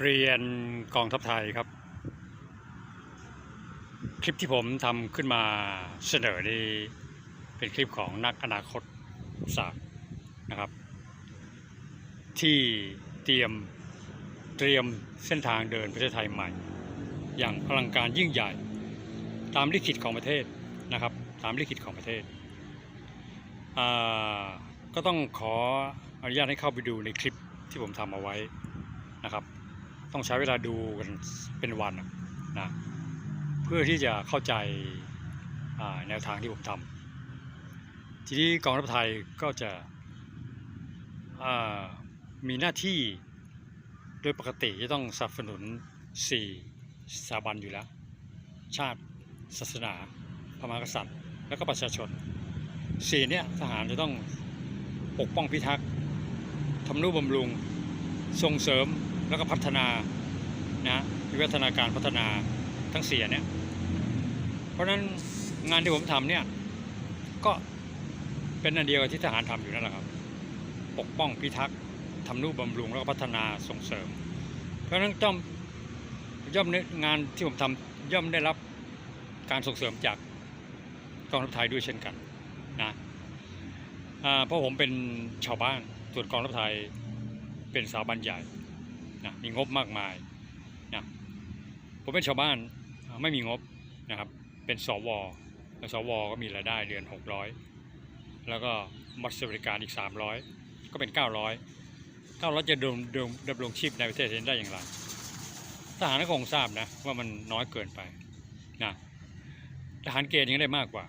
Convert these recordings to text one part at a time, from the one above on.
เรียนกองทัพไทยครับ คลิปที่ผมทำขึ้นมาเสนอนี่เป็นคลิปของนักอนาคตศาสตร์นะครับ ที่เตรียมเตรียมเส้นทางเดินประเทศไทยใหม่ อย่างอลังการยิ่งใหญ่ ตามลิขิตของประเทศนะครับ ตามลิขิตของประเทศ ก็ต้องขออนุญาตให้เข้าไปดูในคลิปที่ผมทำเอาไว้นะครับ ต้องใช้เวลาดูกันเป็นวันนะเพื่อที่จะเข้าใจแนวทางที่ผมทำทีนี้กองทัพไทยก็จะมีหน้าที่โดยปกติจะต้องสนับสนุน 4 สถาบันอยู่แล้ว ชาติ ศาสนา พระมหากษัตริย์ แล้วก็ประชาชนสี่เนี่ยทหารจะต้องปกป้องพิทักษ์ทำนุบำรุง ส่งเสริม แล้วก็พัฒนานะวิวัฒนาการพัฒนาทั้งเสียเนี่ยเพราะฉะนั้นงานที่ผมทำเนี่ยก็เป็นอันเดียวกับที่ทหารทำอยู่นั่นแหละครับ ปกป้องพิทักษ์ทำนุบำรุงแล้วก็พัฒนาส่งเสริม เพราะฉะนั้นย่อมย่อมงานที่ผมทำย่อมได้รับการส่งเสริมจากกองทัพไทยด้วยเช่นกันนะเพราะผมเป็นชาวบ้านส่วนกองทัพไทยเป็นสถาบันใหญ่ นะมีงบมากมายนะผมเป็นชาวบ้านอ่าไม่มีงบนะครับ เป็นสวแล้วสวก็มีรายได้เดือน600 แล้วก็บัตรสวัสดิการอีก 300 ก็เป็น 900 900 จะดำดำดำรงชีพในประเทศนี้ได้อย่างไรทหารก็คงทราบนะว่ามันน้อยเกินไปนะทหารเกณฑ์ยังได้มากกว่า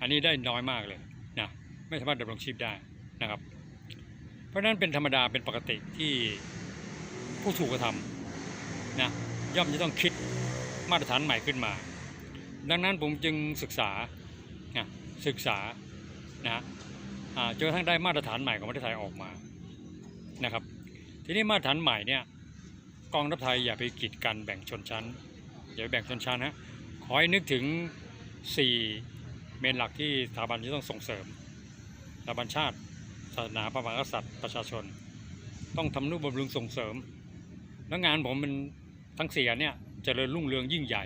อันนี้ได้น้อยมากเลยนะไม่สามารถดำรงชีพได้นะครับ เพราะฉะนั้นเป็นธรรมดาเป็นปกติที่ ผู้ถูกกระทำนะย่อมจะต้องคิดมาตรฐานใหม่ขึ้นมา ดังนั้นผมจึงศึกษานะศึกษานะจนกระทั่งได้มาตรฐานใหม่ของประเทศไทยออกมานะครับ ทีนี้มาตรฐานใหม่เนี่ยกองทัพไทยอย่าไปกีดกันแบ่งชนชั้น อย่าไปแบ่งชนชั้นนะขอให้นึกถึง 4 เมนหลักที่สถาบันจะต้องส่งเสริมสถาบันชาติ ศาสนาพระมหากษัตริย์ประชาชน ต้องทำนุบำรุงส่งเสริม แล้วงานผมมันทั้งเสียเนี่ยจเจริญรุ่งเรืองยิ่งใหญ่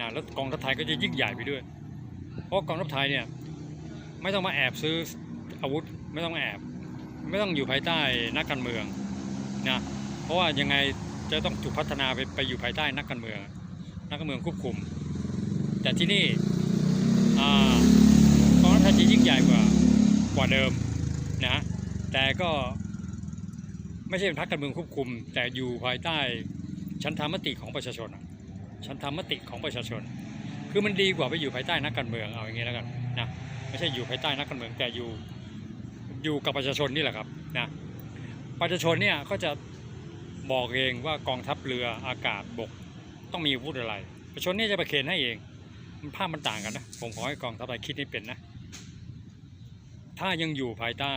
นะแล้วกองทัพไทยก็จะยิ่งใหญ่ไปด้วย เพราะกองทัพไทยเนี่ยไม่ต้องมาแอบซื้ออาวุธไม่ต้องแอบ ไม่ต้องอยู่ภายใต้นักการเมืองนะเพราะว่ายังไงจะต้องถูกพัฒนาไปไปอยู่ภายใต้นักการเมือง นักการเมืองควบคุม แต่ที่นี่กองทัพไทยจะยิ่งใหญ่กว่ากว่าเดิมนะแต่ก็ ไม่ใช่เป็นพรรคการเมืองควบคุม แต่อยู่ภายใต้ชั้นธรรมติของประชาชนอะชั้นธรรมติของประชาชน คือมันดีกว่าไปอยู่ภายใต้นักการเมืองเอาอย่างงี้แล้วกันนะไม่ใช่อยู่ภายใต้นักการเมืองแต่อยู่อยู่กับประชาชนนี่แหละครับนะประชาชนเนี่ยก็จะบอกเองว่ากองทัพเรืออากาศบกต้องมีอาวุธอะไร ประชาชนเนี่ยจะประเคนให้เองมันภาพมันต่างกันนะ ผมขอให้กองทัพไทยคิดให้เป็นนะ ถ้ายังอยู่ภายใต้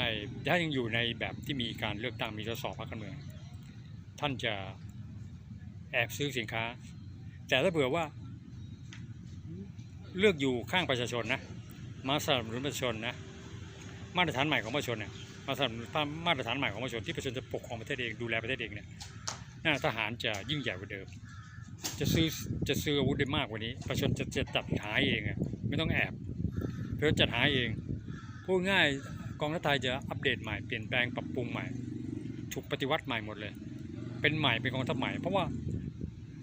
ถ้ายังอยู่ในแบบที่มีการเลือกตั้งมีสสพรรคการเมือง ท่านจะแอบซื้อสินค้า แต่ถ้าเผื่อว่า เลือกอยู่ข้างประชาชนนะมาสนับสนุนประชาชนนะมาตรฐานใหม่ของประชาชนเนี่ยมาสนับสนุนมาตรฐานใหม่ของประชาชนที่ประชาชนจะปกครองประเทศเองดูแลประเทศเองเนี่ยน่าทหารจะยิ่งใหญ่กว่าเดิม จะซื้อจะซื้ออาวุธได้มากกว่านี้ ประชาชนจะจะจัดหาเองอะไม่ต้องแอบเพื่อจัดหาเอง พูดง่ายกองทัพไทยจะอัปเดตใหม่เปลี่ยนแปลงปรับปรุงใหม่ ถูกปฏิวัติใหม่หมดเลย เป็นใหม่เป็นกองทัพใหม่ เพราะว่า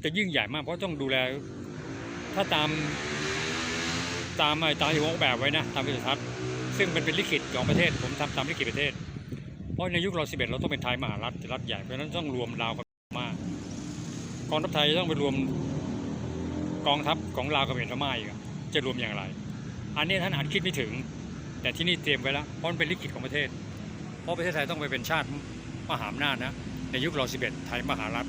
จะยิ่งใหญ่มากเพราะต้องดูแล ถ้าตามตามไอ้ตามที่ผมออกแบบไว้นะตามวิสัยทัศน์ซึ่งมันเป็นลิขิตของประเทศ ผมทำตามลิขิตประเทศ เพราะในยุคเราสิบเอ็ดเราต้องเป็นไทยมหารัฐรัฐใหญ่เพราะฉะนั้นต้องรวมลาวกับมากกองทัพไทยต้องไปรวมกองทัพของลาวกับเมียนมาอีกจะรวมอย่างไร อันนี้ท่านอาจคิดไม่ถึง แต่ที่นี่เตรียมไว้แล้วเพราะมันเป็นลิขิตของประเทศ เพราะประเทศไทยต้องไปเป็นชาติมหาอำนาจนะในยุครอสิบเอ็ดไทยมหารัฐ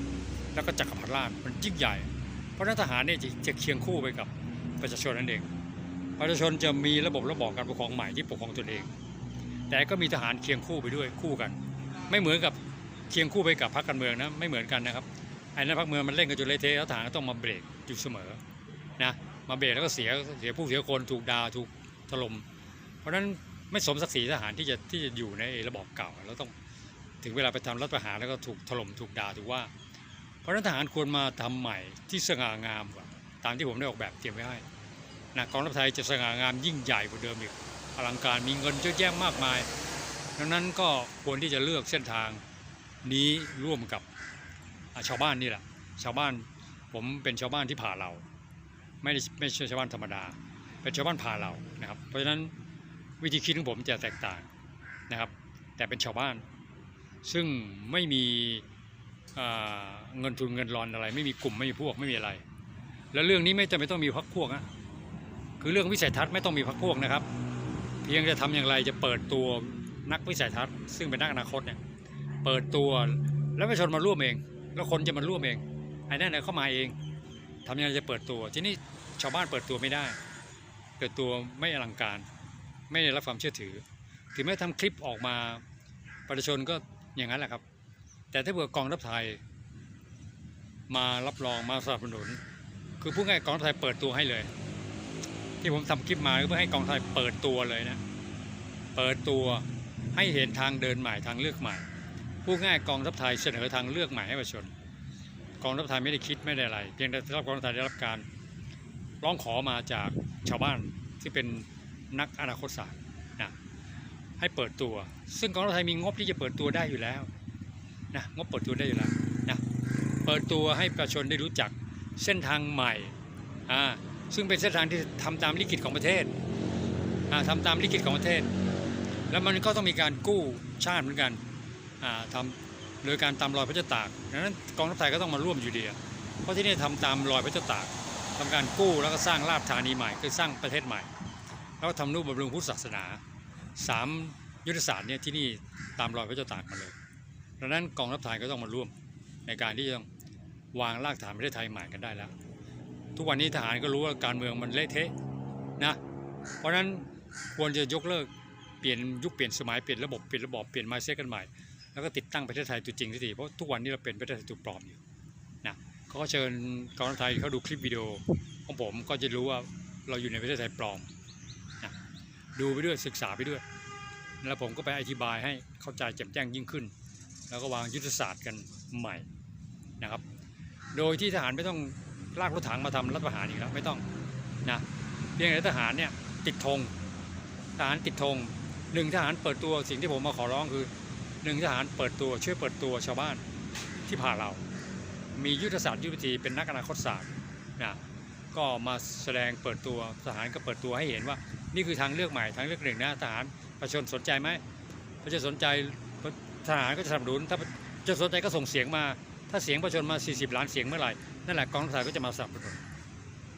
แล้วก็จักรพรรดิราชมันยิ่งใหญ่ เพราะนั้นทหารเนี่ยจะเคียงคู่ไปกับประชาชนนั่นเองประชาชนจะมีระบบระบอบการปกครองใหม่ที่ปกครองตนเอง แต่ก็มีทหารเคียงคู่ไปด้วยคู่กัน ไม่เหมือนกับเคียงคู่ไปกับพรรคการเมืองนะไม่เหมือนกันนะครับไอ้นั้นพรรคเมืองมันเล่นกันจนเละเทะแล้วทหารก็ต้องมาเบรกอยู่เสมอนะมาเบรกแล้วก็เสียเสียผู้เสียคนถูกด่าถูกถล่ม ราะฉะนั้นไม่สมศักดิ์ศรีทหารที่จะที่จะอยู่ในระบอบเก่าแล้วต้องถึงเวลาไปทำรัฐประหารแล้วก็ถูกถล่มถูกด่าถูกว่า เพราะนั้นทหารควรมาทำใหม่ที่สง่างามกว่าตามที่ผมได้ออกแบบเตรียมไว้ให้นะกองทัพไทยจะสง่างามยิ่งใหญ่กว่าเดิมอีกอลังการมีเงินเยอะแยะมากมาย ดังนั้นก็ควรที่จะเลือกเส้นทางนี้ร่วมกับชาวบ้านนี่แหละ ชาวบ้านผมเป็นชาวบ้านที่ผ่าเรา ไม่ได้ไม่ใช่ชาวบ้านธรรมดา เป็นชาวบ้านผ่าเรานะครับ เพราะฉะนั้น วิธีคิดของผมจะแตกต่างนะครับ แต่เป็นชาวบ้าน ซึ่งไม่มีเงินทุนเงินรอนอะไร ไม่มีกลุ่มไม่มีพวกไม่มีอะไร แล้วเรื่องนี้ไม่จำเป็นต้องมีพักพวกนะคือเรื่องวิสัยทัศน์ไม่ต้องมีพักพวกนะครับ เพียงจะทำอย่างไรจะเปิดตัวนักวิสัยทัศน์ ซึ่งเป็นนักอนาคตเนี่ยเปิดตัวแล้วประชาชนมาร่วมเอง แล้วคนจะมาร่วมเองไอ้นั่นเนี่ยเข้ามาเองทำยังไงจะเปิดตัว ที่นี่ชาวบ้านเปิดตัวไม่ได้ เปิดตัวไม่อลังการ ไม่ได้รับความเชื่อถือ ถึงแม้ทำคลิปออกมาประชาชนก็อย่างนั้นแหละครับ แต่ถ้าเผื่อกองทัพไทย มารับรองมาสนับสนุน คือพูดง่ายกองทัพไทยเปิดตัวให้เลย ที่ผมทำคลิปมาเพื่อให้กองทัพไทยเปิดตัวเลยนะ เปิดตัวให้เห็นทางเดินใหม่ทางเลือกใหม่ พูดง่ายกองทัพไทยเสนอทางเลือกใหม่ให้ประชาชน กองทัพไทยไม่ได้คิดไม่ได้อะไร เพียงแต่รับกองทัพไทยได้รับการร้องขอมาจากชาวบ้านที่เป็น นักอนาคตศาสตร์นะให้เปิดตัว ซึ่งกองทัพไทยมีงบที่จะเปิดตัวได้อยู่แล้วนะงบเปิดตัวได้อยู่แล้วนะเปิดตัวให้ประชาชนได้รู้จักเส้นทางใหม่อ่าซึ่งเป็นเส้นทางที่ทำตามลิขิตของประเทศอ่าทำตามลิขิตของประเทศ แล้วมันก็ต้องมีการกู้ชาติเหมือนกันอ่าทำโดยการตามรอยพระเจ้าตากดังนั้นกองทัพไทยก็ต้องมาร่วมอยู่ดีเพราะที่นี่ทำตามรอยพระเจ้าตากทำการกู้แล้วก็สร้างราชธานีใหม่คือสร้างประเทศใหม่ แล้วก็ทำนุบำรุงพุทธศาสนาสามยุทธศาสตร์เนี่ยที่นี่ตามรอยพระเจ้าตากมาเลยดังนั้นกองทัพไทยก็ต้องมาร่วมในการที่จะวางรากฐานประเทศไทยใหม่กันได้แล้ว ทุกวันนี้ทหารก็รู้ว่าการเมืองมันเละเทะนะเพราะฉะนั้นควรจะยกเลิกเปลี่ยนยุคเปลี่ยนสมัยเปลี่ยนระบบเปลี่ยนระบบเปลี่ยนไมเซ็กันใหม่แล้วก็ติดตั้งประเทศไทยตัวจริงสักทีเพราะทุกวันนี้เราเป็นประเทศไทยตัวปลอมอยู่นะเขาก็เชิญกองทัพไทยเขาดูคลิปวิดีโอของผมก็จะรู้ว่าเราอยู่ในประเทศไทยปลอม ดูไปด้วยศึกษาไปด้วย แล้วผมก็ไปอธิบายให้เข้าใจแจ่มแจ้งยิ่งขึ้น แล้วก็วางยุทธศาสตร์กันใหม่นะครับ โดยที่ทหารไม่ต้องลากรถถังมาทำรัฐประหารอีกแล้วไม่ต้องนะเพียงแต่ทหารเนี่ยติดธงทหารติดธงหนึ่งทหารเปิดตัวสิ่งที่ผมมาขอร้องคือหนึ่งทหารเปิดตัวช่วยเปิดตัวชาวบ้านที่ผ่านเรา มียุทธศาสตร์ยุทธวิธีเป็นนักอนาคตศาสตร์นะก็มาแสดงเปิดตัวทหารก็เปิดตัวให้เห็นว่า นี่คือทางเลือกใหม่ทางเลือกหนึ่งนะทหารประชาชนสนใจไหมประชาชนสนใจทหารก็จะสนับสนุนถ้าประสนใจก็ส่งเสียงมา ถ้าเสียงประชาชนมา 40 ล้านเสียงเมื่อไหร่นั่นแหละกองทัพไทยก็จะมาสนับสนุน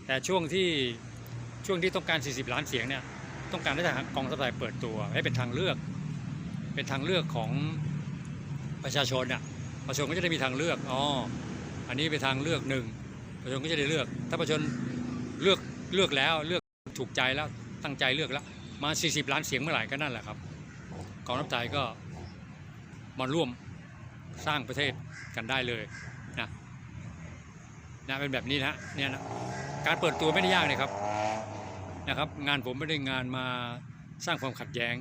แต่ช่วงที่ช่วงที่ต้องการ 40 ล้านเสียงเนี่ยต้องการให้ทหารกองทัพไทยเปิดตัวให้เป็นทางเลือก เป็นทางเลือกของประชาชนน่ะประชาชนก็จะได้มีทางเลือกอ๋ออันนี้เป็นทางเลือกหนึ่งประชาชนก็จะได้เลือก ถ้าประชาชนเลือกเลือกแล้วเลือกถูกใจแล้ว ตั้งใจเลือกแล้ว มา 40 ล้านเสียงเมื่อไหร่ก็นั่นแหละครับกองทัพไทยก็มาร่วมสร้างประเทศกันได้เลยนะนะเป็นแบบนี้นะเนี่ยนะการเปิดตัวไม่ได้ยากเลยครับนะครับ งานผมไม่ได้งานมาสร้างความขัดแย้ง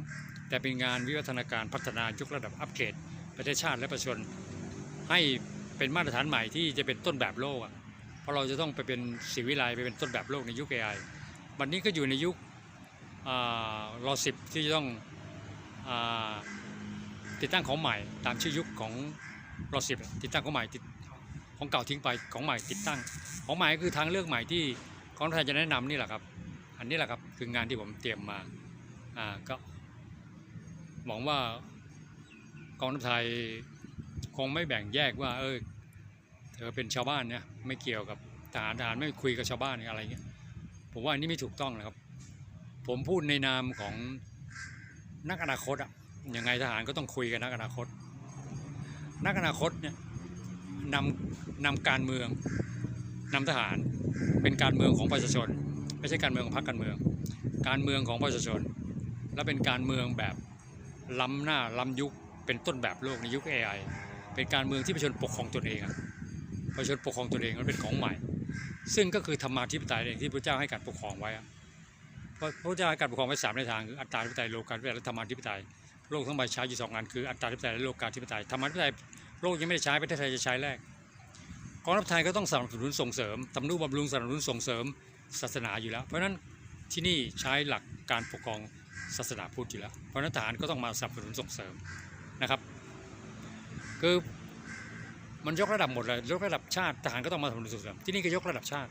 แต่เป็นงานวิวัฒนาการพัฒนายกระดับอัปเกรดประเทศชาติและประชาชนให้เป็นมาตรฐานใหม่ที่จะเป็นต้นแบบโลกอะเพราะเราจะต้องไปเป็นศิวิไลไปเป็นต้นแบบโลกในยุค AI วันนี้ก็อยู่ในยุค รอสิบที่จะต้องอติดตั้งของใหม่ตามชื่อยุคของรอสิบติดตั้งของใหม่ติดของเก่าทิ้งไปของใหม่ติดตั้ง ของใหม่ก็คือทางเลือกใหม่ที่กองทัพไทยจะแนะนำนี่แหละครับ อันนี้แหละครับคืองานที่ผมเตรียมมาอ่าก็หวังว่ากองทัพไทยคงไม่แบ่งแยกว่า เออเธอเป็นชาวบ้านเนี่ยไม่เกี่ยวกับทหารทหารไม่คุยกับชาวบ้านอะไรเงี้ยผมว่าอันนี้ไม่ถูกต้องนะครับ ผมพูดในนามของนักอนาคตอะยังไงทหารก็ต้องคุยกับนักอนาคต นักอนาคตเนี่ยนำนำการเมืองนำทหารเป็นการเมืองของประชาชน ไม่ใช่การเมืองของพรรคการเมือง การเมืองของประชาชน และเป็นการเมืองแบบล้ำหน้าล้ำยุคเป็นต้นแบบโลกในยุค AI เป็นการเมืองที่ประชาชนปกครองตนเองอะประชาชนปกครองตนเองมันเป็นของใหม่ ซึ่งก็คือธรรมาธิปไตยเองที่พระเจ้าให้การปกครองไว้อะ พราะพระเจ้าให้การปกครองไว้สามในทางคืออัตตาธิปไตยโลกาธิปไตยและธรรมาธิปไตยโลกทั้งใบใช้อยู่สองงานคืออัตตาธิปไตยและโลกาธิปไตยธรรมาธิปไตยโลกยังไม่ได้ใช้ประเทศไทยจะใช้แรกกองทัพไทยก็ต้องสนับสนุนส่งเสริมทำนุบำรุงสนับสนุนส่งเสริมศาสนาอยู่แล้ว เพราะฉะนั้นที่นี่ใช้หลักการปกครองศาสนาพุทธอยู่แล้ว เพราะฉะนั้นทหารก็ต้องมาสนับสนุนส่งเสริมนะครับ คือมันยกระดับหมดเลยยกระดับชาติทหารก็ต้องมาสนับสนุนส่งเสริมที่นี่ก็ยกระดับชาติ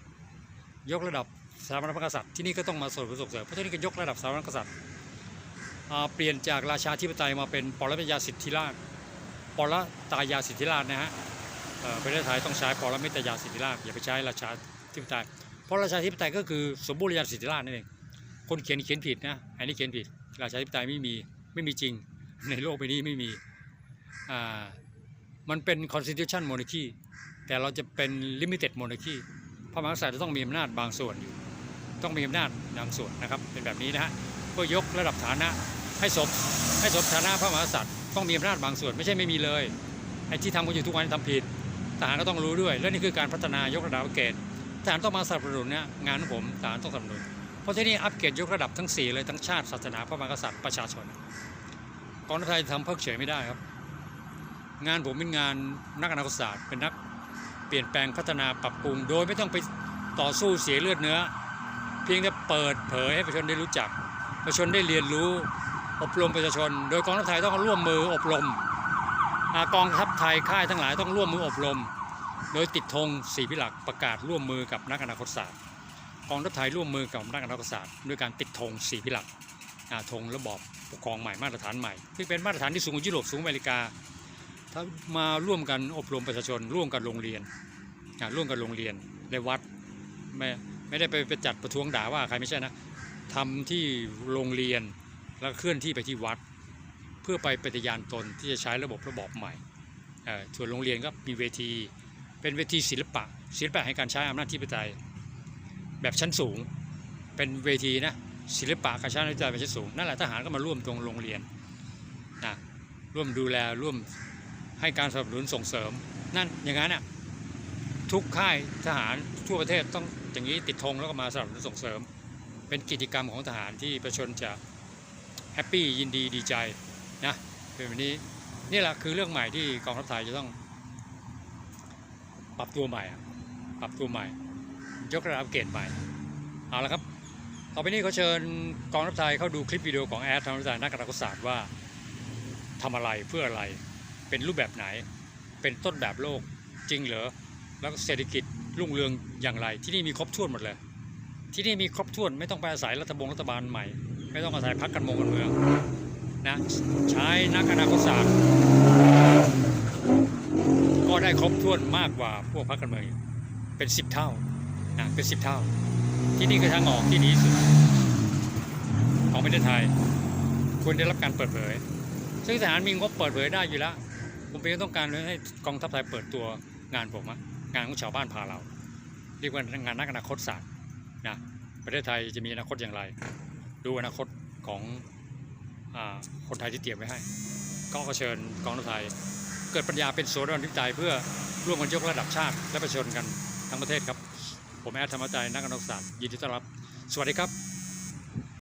ยกระดับ สถาบันพระกษัตริย์ที่นี่ก็ต้องมาสนับสนุนส่งเสริมเพราะที่นี่ก็ยกระดับสถาบันพระกษัตริย์เปลี่ยนจากราชาธิปไตยมาเป็นปรมิตยาสิทธิราชปรตายาสิทธิราชนะฮะประเทศไทยต้องใช้ปรมิตยาสิทธิราชอย่าไปใช้ราชาธิปไตยเพราะราชาธิปไตยก็คือสมบูรณาญาสิทธิราชนั่นเองคนเขียนเขียนผิดนะอันนี้เขียนผิดราชาธิปไตยไม่มีไม่มีจริงในโลกใบนี้ไม่มีอ่ามันเป็น constitution monarchy แต่เราจะเป็น limited monarchy พระมหากษัตริย์จะต้องมีอำนาจบางส่วนอยู่ ต้องมีอำนาจบางส่วนนะครับ เป็นแบบนี้นะฮะเพื่อยกระดับฐานะให้สมให้สมฐานะพระมหากษัตริย์ต้องมีอำนาจบางส่วน ไม่ใช่ไม่มีเลยไอ้ที่ทำกันอยู่ทุกวันทำผิดทหารก็ต้องรู้ด้วย และนี่คือการพัฒนายกระดับอัปเกรดทหารต้องมาสนับสนุนเนี่ยงานของผมทหารต้องสนับสนุนเพราะที่นี่อัปเกรดยกระดับทั้งสี่เลยทั้งชาติศาสนาพระมหากษัตริย์ประชาชนกองทัพไทยทำเพิกเฉยไม่ได้ครับ งานผมเป็นงานนักอนาคตศาสตร์เป็นนักเปลี่ยนแปลงพัฒนาปรับปรุง โดยไม่ต้องไปต่อสู้เสียเลือดเนื้อ เพียงแต่เปิดเผยให้ประชาชนได้รู้จัก ประชาชนได้เรียนรู้ อบรมประชาชน โดยกองทัพไทยต้องร่วมมืออบรมอกองทัพไทยค่ายทั้งหลายต้องร่วมมืออบรม โดยติดธงสีพิหลักประกาศร่วมมือกับนักอนาคตศาสตร์กองทัพไทยร่วมมือกับนักอนาคตศาสตร์ด้วยการติดธงสีพิหลักธงระบอบปกครองใหม่มาตรฐานใหม่ซึ่งเป็นมาตรฐานที่สูงกว่ายุโรปสูงอเมริกาถ้ามาร่วมกันอบรมประชาชนร่วมกันโรงเรียนร่วมกันโรงเรียนในวัดไม่ ไม่ได้ไปไปจัดประท้วงด่าว่าใครไม่ใช่นะทำที่โรงเรียนแล้วเคลื่อนที่ไปที่วัด เพื่อไปปฏิญาณตนที่จะใช้ระบบระบอบใหม่ส่วนโรงเรียนก็มีเวที เป็นเวทีศิลปะ ศิลปะให้การใช้อำนาจที่ปไตยแบบชั้นสูง เป็นเวทีนะศิลปะการใช้อำนาจที่ปไตยแบบชั้นสูงนั่นแหละทหารก็มาร่วมตรงโรงเรียนนะร่วมดูแลร่วมให้การสนับสนุนส่งเสริม นั่นอย่างนั้นน่ะทุกค่ายทหารทั่วประเทศต้อง อย่างนี้ติดธงแล้วก็มาสนับสนุนส่งเสริม เป็นกิจกรรมของทหารที่ประชาชนจะแฮปปี้ยินดีดีใจนะเป็นแบบนี้นี่แหละคือเรื่องใหม่ที่กองทัพไทยจะต้องปรับตัวใหม่อะปรับตัวใหม่ ยกระดับเกรดใหม่ เอาละครับ ต่อไปนี้เขาเชิญกองทัพไทยเข้าดูคลิปวิดีโอของแอดทางวิทยานักการศาสตร์ว่าทำอะไรเพื่ออะไร เป็นรูปแบบไหน เป็นต้นแบบโลกจริงเหรอ แล้วก็เศรษฐกิจรุ่งเรืองอย่างไร ที่นี่มีครบถ้วนหมดเลย ที่นี่มีครบถ้วนไม่ต้องไปอาศัยรัฐบงรัฐบาลใหม่ ไม่ต้องอาศัยพรรคการเมืองการเมืองนะใช้นักอนาคตศาสตร์ก็ได้ครบถ้วนมากกว่าพวกพรรคการเมืองเป็นสิบเท่านะเป็นสิบเท่า ที่นี่คือทางออกที่ดีที่สุดของประเทศไทยควรได้รับการเปิดเผย ซึ่งทหารมีงบเปิดเผยได้อยู่แล้ว ผมเป็นต้องการให้กองทัพไทยเปิดตัวงานผมอะ งานของชาวบ้านพาเรา เรียกว่างานนักอนาคตศาสตร์นะประเทศไทยจะมีอนาคตอย่างไร ดูอนาคตของอคนไทยที่เตรียมไว้ให้ ก็ขอเชิญกองทัพไทย เกิดปัญญาเป็นโซนย์ทิปไตยเพื่อร่วมกันยกระดับชาติและประชาชนกันทั้งประเทศครับ ผมแอดธรรมใจนักอนาคตศาสตร์ยินดีต้อนรับ สวัสดีครับ